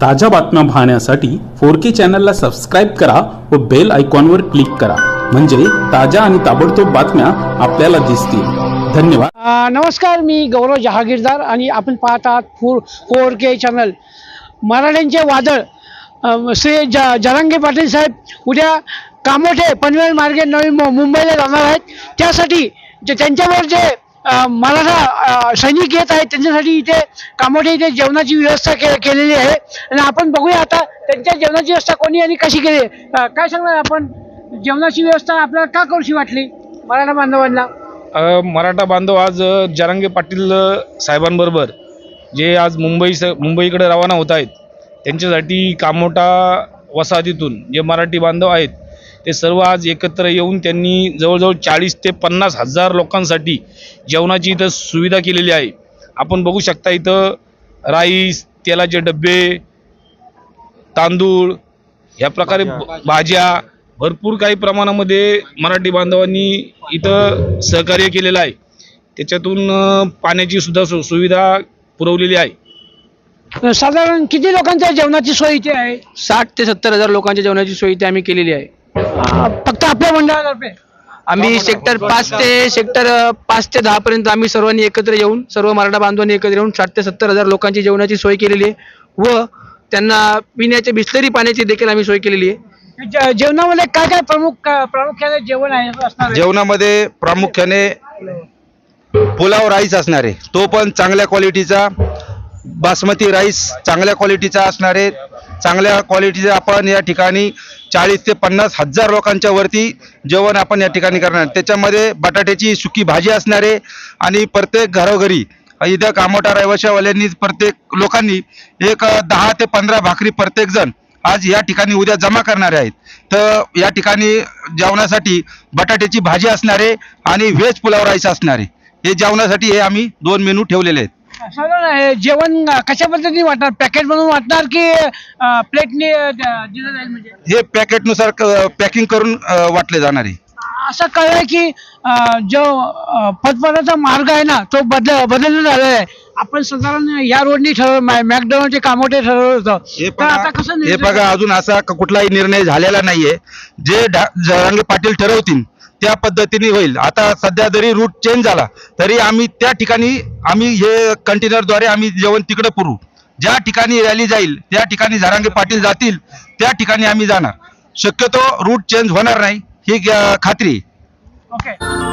ताज्या बातम्या पाहण्यासाठी फोर के चॅनलला सबस्क्राईब करा व बेल आयकॉनवर क्लिक करा. म्हणजे ताज्या आणि ताबडतोब बातम्या आपल्याला दिसतील. धन्यवाद. नमस्कार मी गौरव जहागीरदार आणि आपण पाहत आहात फोर फोर के चॅनल. मराठ्यांचे वादळ. श्री ज जरांगे पाटील साहेब उद्या कामोठे पनवेल मार्गे नवी मुंबईला जाणार आहेत. त्यासाठी जे त्यांच्यावर जे मराठा अ, सैनिक येत आहेत त्यांच्यासाठी इथे कामोठे इथे जेवणाची व्यवस्था के केलेली आहे. आणि आपण बघूया आता त्यांच्या जेवणाची व्यवस्था कोणी आणि कशी केली? आहे. काय सांगणार आपण? जेवणाची व्यवस्था आपल्याला का करूशी वाटली? मराठा बांधवांना. मराठा बांधव आज जरांगे पाटील साहेबांबरोबर जे आज मुंबई स मुंबईकडे रवाना होत आहेत त्यांच्यासाठी कामोठा वसाहतीतून जे मराठी बांधव आहेत ते सर्व आज एकत्र येऊन त्यांनी जवळजवळ चाळीस ते पन्नास हजार लोकांसाठी जेवणाची इथं सुविधा केलेली आहे. आपण बघू शकता इथं राईस तेलाचे डबे तांदूळ ह्या प्रकारे भाज्या. भरपूर काही प्रमाणामध्ये मराठी बांधवांनी इथं सहकार्य केलेलं आहे. त्याच्यातून पाण्याची सुद्धा सु सुविधा पुरवलेली आहे. साधारण किती लोकांच्या जेवणाची सोय इथे आहे? साठ ते सत्तर हजार लोकांच्या जेवणाची सोय इथे आम्ही केलेली आहे. फक्त आपल्या मंडळातर्फे. आम्ही सेक्टर पाच ते सेक्टर पाच ते दहा पर्यंत आम्ही सर्वांनी एकत्र येऊन सर्व मराठा बांधवांनी एकत्र येऊन साठ ते सत्तर हजार लोकांची जेवणाची सोय केलेली आहे. व त्यांना पिण्याच्या बिस्लरी पाण्याची देखील आम्ही सोय केलेली आहे. जेवणामध्ये काय काय प्रमुख प्रामुख्याने जेवण आहे? जेवणामध्ये प्रामुख्याने पुलाव राईस असणार आहे. तो पण चांगल्या क्वालिटीचा बासमती राईस चांगल्या क्वालिटीचा असणार आहे. चांगल्या क्वालिटीचे आपण या ठिकाणी चाळीस ते पन्नास हजार लोकांच्या वरती जेवण आपण या ठिकाणी करणार. त्याच्यामध्ये बटाट्याची सुकी भाजी असणारे आणि प्रत्येक घरोघरी इथं कामोटा रहिवाशावाल्यांनी प्रत्येक लोकांनी एक दहा ते पंधरा भाकरी प्रत्येक जण आज या ठिकाणी उद्या जमा करणारे आहेत. तर या ठिकाणी जेवणासाठी बटाट्याची भाजी असणारे आणि व्हेज पुलाव राईस असणारे हे जेवणासाठी हे आम्ही दोन मेनू ठेवलेले आहेत. साधारण हे जेवण कशा पद्धतीने वाटणार? पॅकेट बनवून वाटणार की प्लेटने दिलं जाईल म्हणजे? हे पॅकेटनुसार पॅकिंग करून अ, वाटले जाणार. आहे असं कळलंय की अं, जो अं, पदपथाचा मार्ग आहे ना तो बदल बदलण्यात आलेला आहे आपण साधारण या रोडनी ठरव मॅकडॉनल्डचे कामोठे ठरवलं होतं. हे तर आता कसं हे निर्णय- बघा अजून असा क- कुठलाही निर्णय झालेला नाहीये. जे ढा- जरांगे पाटील ठरवतील त्या पद्धतीने होईल. आता सध्या जरी रूट चेंज झाला तरी आम्ही त्या ठिकाणी आम्ही हे कंटेनरद्वारे आम्ही जेवण तिकडे पुरवू. ज्या ठिकाणी रॅली जाईल त्या ठिकाणी जरांगे पाटील जातील त्या ठिकाणी आम्ही जाणार. शक्यतो रूट चेंज होणार नाही ही खात्री आहे. ओके